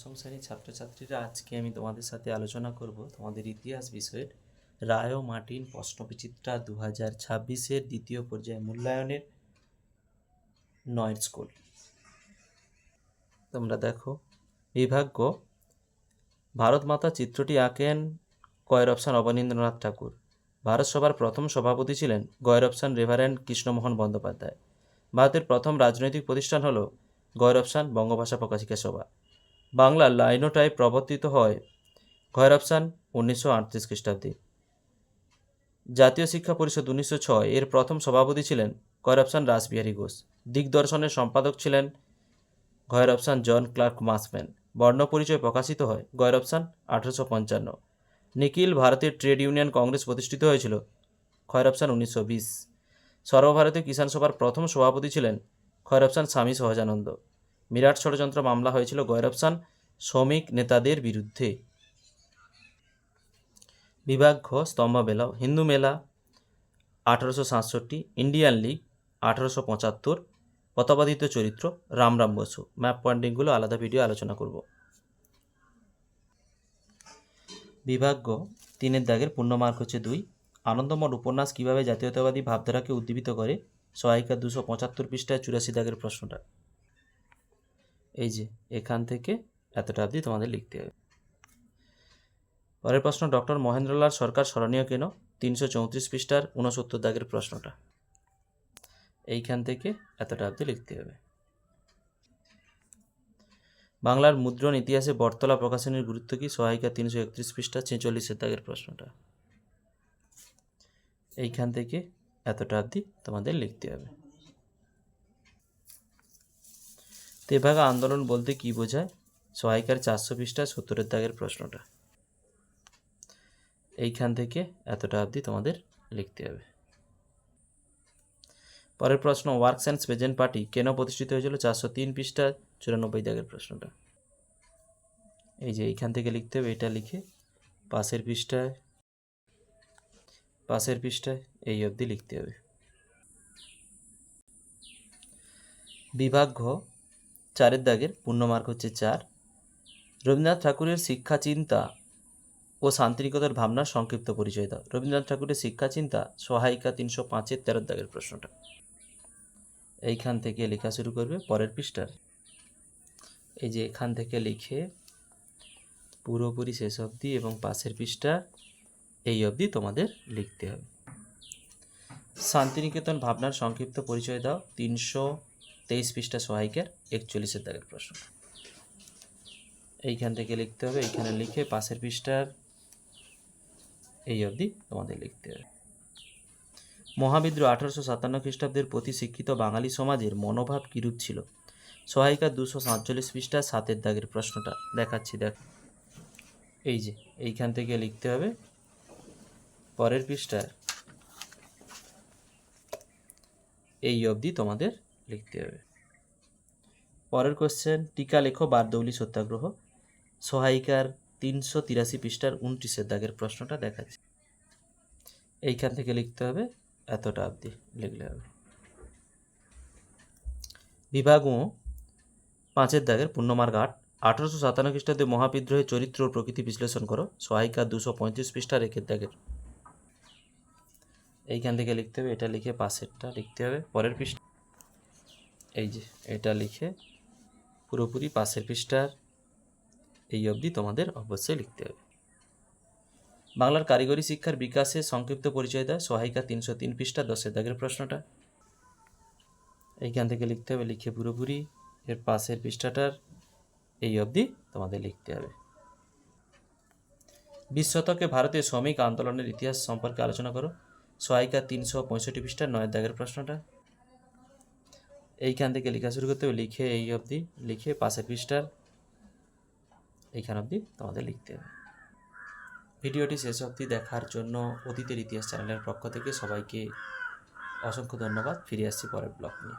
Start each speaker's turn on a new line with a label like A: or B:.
A: দশম শ্রেণির ছাত্রছাত্রীরা আজকে আমি তোমাদের সাথে আলোচনা করব তোমাদের ইতিহাস বিষয়ের রায় ও মার্টিন প্রশ্নবিচিত্রা দু হাজার ছাব্বিশের দ্বিতীয় পর্যায়ে মূল্যায়নের নয় স্কুল। তোমরা দেখো, বিভাগ্য, ভারত মাতা চিত্রটি আঁকেন কয়ের অপশান অবনীন্দ্রনাথ ঠাকুর। ভারত সভার প্রথম সভাপতি ছিলেন গয়ের অপশান রেভারেন্ড কৃষ্ণমোহন বন্দ্যোপাধ্যায়। ভারতের প্রথম রাজনৈতিক প্রতিষ্ঠান হল গয়ের অপশান বঙ্গভাষা প্রকাশিকা সভা। বাংলা লাইনোটাইপ প্রবর্তিত হয় ঘয়ের অপশান উনিশশো আটত্রিশ খ্রিস্টাব্দে। জাতীয় শিক্ষা পরিষদ উনিশশো ছয় এর প্রথম সভাপতি ছিলেন ঘয়ের রাসবিহারী ঘোষ। দিগদর্শনের সম্পাদক ছিলেন ঘয়ের জন ক্লার্ক মাসম্যান। বর্ণ পরিচয় প্রকাশিত হয় গয়ের অপশান আঠারোশো পঞ্চান্ন। নিখিল ভারতের ট্রেড ইউনিয়ন কংগ্রেস প্রতিষ্ঠিত হয়েছিল খয়ের উনিশশো বিশ। সর্বভারতীয় কিষাণ সভার প্রথম সভাপতি ছিলেন খয়ের স্বামী সহজানন্দ। বিরাট ষড়যন্ত্র মামলা হয়েছিল অপশান শ্রমিক নেতাদের বিরুদ্ধে। বিভাগ ঘ, স্তম্ভ মেলা, হিন্দু মেলা, আঠারোশো সাতষট্টি, ইন্ডিয়ান লিগ, আঠারোশো পঁচাত্তর প্রতাপাদিত্য চরিত্র রামরাম বসু। ম্যাপ পয়েন্টিংগুলো আলাদা ভিডিও আলোচনা করব। বিভাগ তিনের দাগের পূর্ণ মার্ক হচ্ছে দুই। আনন্দমঠ উপন্যাস কীভাবে জাতীয়তাবাদী ভাবধারাকে উদ্দীপিত করে, সহায়িকা দুশো পঁচাত্তর পৃষ্ঠায় চুরাশি দাগের প্রশ্নটা। এই যে, এখান থেকে এতটা অবধি তোমাদের লিখতে হবে। পরের প্রশ্ন, ডক্টর মহেন্দ্রলাল সরকার স্মরণীয় কেন? তিনশো চৌত্রিশ পৃষ্ঠার ঊনসত্তর দাগের প্রশ্নটা। এইখান থেকে এতটা অবধি লিখতে হবে। বাংলার মুদ্রণ ইতিহাসে বটতলা প্রকাশনের গুরুত্ব কি? সহায়িকা তিনশো একত্রিশ পৃষ্ঠা, ছেচল্লিশের দাগের প্রশ্নটা। এইখান থেকে এতটা অবধি তোমাদের লিখতে হবে। তেভাগা আন্দোলন বলতে কি বোঝায়? সহায়িকার চারশো পৃষ্ঠা সত্তরের দাগের প্রশ্নটা। এইখান থেকে এতটা অবধি তোমাদের লিখতে হবে। পরের প্রশ্ন, ওয়ার্কস অ্যান্ড স্পেজেন্ট পার্টি কেন প্রতিষ্ঠিত হয়েছিল? চারশো তিন পৃষ্ঠা চুরানব্বই দাগের প্রশ্নটা। এই যে এইখান থেকে লিখতে হবে, এটা লিখে পাশের পৃষ্ঠায় পাশের পৃষ্ঠায় এই অবধি লিখতে হবে। বিভাগ ঘ চারের দাগের পূর্ণ মার্ক হচ্ছে চার। রবীন্দ্রনাথ ঠাকুরের শিক্ষা, চিন্তা ও শান্তিনিকেতন ভাবনার সংক্ষিপ্ত পরিচয় দাও। রবীন্দ্রনাথ ঠাকুরের শিক্ষা, চিন্তা সহায়িকা তিনশো পাঁচের তেরোর দাগের প্রশ্নটা। এইখান থেকে লেখা শুরু করবে পরের পৃষ্ঠার। এই যে এখান থেকে লিখে পুরোপুরি শেষ অবধি এবং পাশের পৃষ্ঠা, এই অবধি তোমাদের লিখতে হবে। শান্তিনিকেতন ভাবনার সংক্ষিপ্ত পরিচয় দাও। তিনশো তেইশ পৃষ্ঠা সহায়িকার একচল্লিশের দাগের প্রশ্ন। এইখান থেকে লিখতে হবে, এইখানে লিখে পাশের পৃষ্ঠার এই অবধি তোমাদের লিখতে হবে। মহাবিদ্রোহ আঠারোশো সাতান্ন খ্রিস্টাব্দের প্রতি শিক্ষিত বাঙালি সমাজের মনোভাব কিরূপ ছিল? সহায়িকা দুশো সাতচল্লিশ পৃষ্ঠা সাতের দাগের প্রশ্নটা দেখাচ্ছি, দেখ। এই যে, এইখান থেকে লিখতে হবে, পরের পৃষ্ঠার এই অবধি তোমাদের লিখতে হবে। পরের কোশ্চেন টিকা লেখো বারদৌলি সত্যাগ্রহ। সহায়িকার তিনশো তিরাশি পৃষ্ঠার উনত্রিশের দাগের প্রশ্নটা দেখাচ্ছি এইখান থেকে লিখতে হবে, এতটা অবধি লিখলে হবে। বিভাগ ও পাঁচের দাগের পূর্ণমার্গ আট। আঠারোশো সাতান্ন খ্রিস্টাব্দে মহাবিদ্রোহের চরিত্র ও প্রকৃতি বিশ্লেষণ করো। সহায়িকা দুশো পঁয়ত্রিশ পৃষ্ঠা রেখে দাগের। এইখান থেকে লিখতে হবে, এটা লিখে পাশেরটা লিখতে হবে, পরের পৃষ্ঠা। এই যে, এটা লিখে পুরোপুরি পাশের পৃষ্ঠার এই অবধি তোমাদের অবশ্যই লিখতে হবে। বাংলার কারিগরি শিক্ষার বিকাশে সংক্ষিপ্ত পরিচয় দেয় সহায়িকা তিনশো তিন পৃষ্ঠা দশের দাগের প্রশ্নটা। এইখান থেকে লিখতে হবে, লিখে পুরোপুরি এর পাশের পৃষ্ঠাটার এই অবধি তোমাদের লিখতে হবে। বিশ শতকে ভারতীয় শ্রমিক আন্দোলনের ইতিহাস সম্পর্কে আলোচনা করো। সহায়িকা তিনশো পঁয়ষট্টি পৃষ্ঠা নয়ের দাগের প্রশ্নটা। এইখান থেকে লেখা শুরু করতে হবে, লিখে এই অবধি লিখে পাশে পৃষ্ঠার এইখান অবধি তোমাদের লিখতে হবে। ভিডিওটি শেষ অবধি দেখার জন্য অতীতের ইতিহাস চ্যানেলের পক্ষ থেকে সবাইকে অসংখ্য ধন্যবাদ। ফিরে আসছি পরের ব্লগ নিয়ে।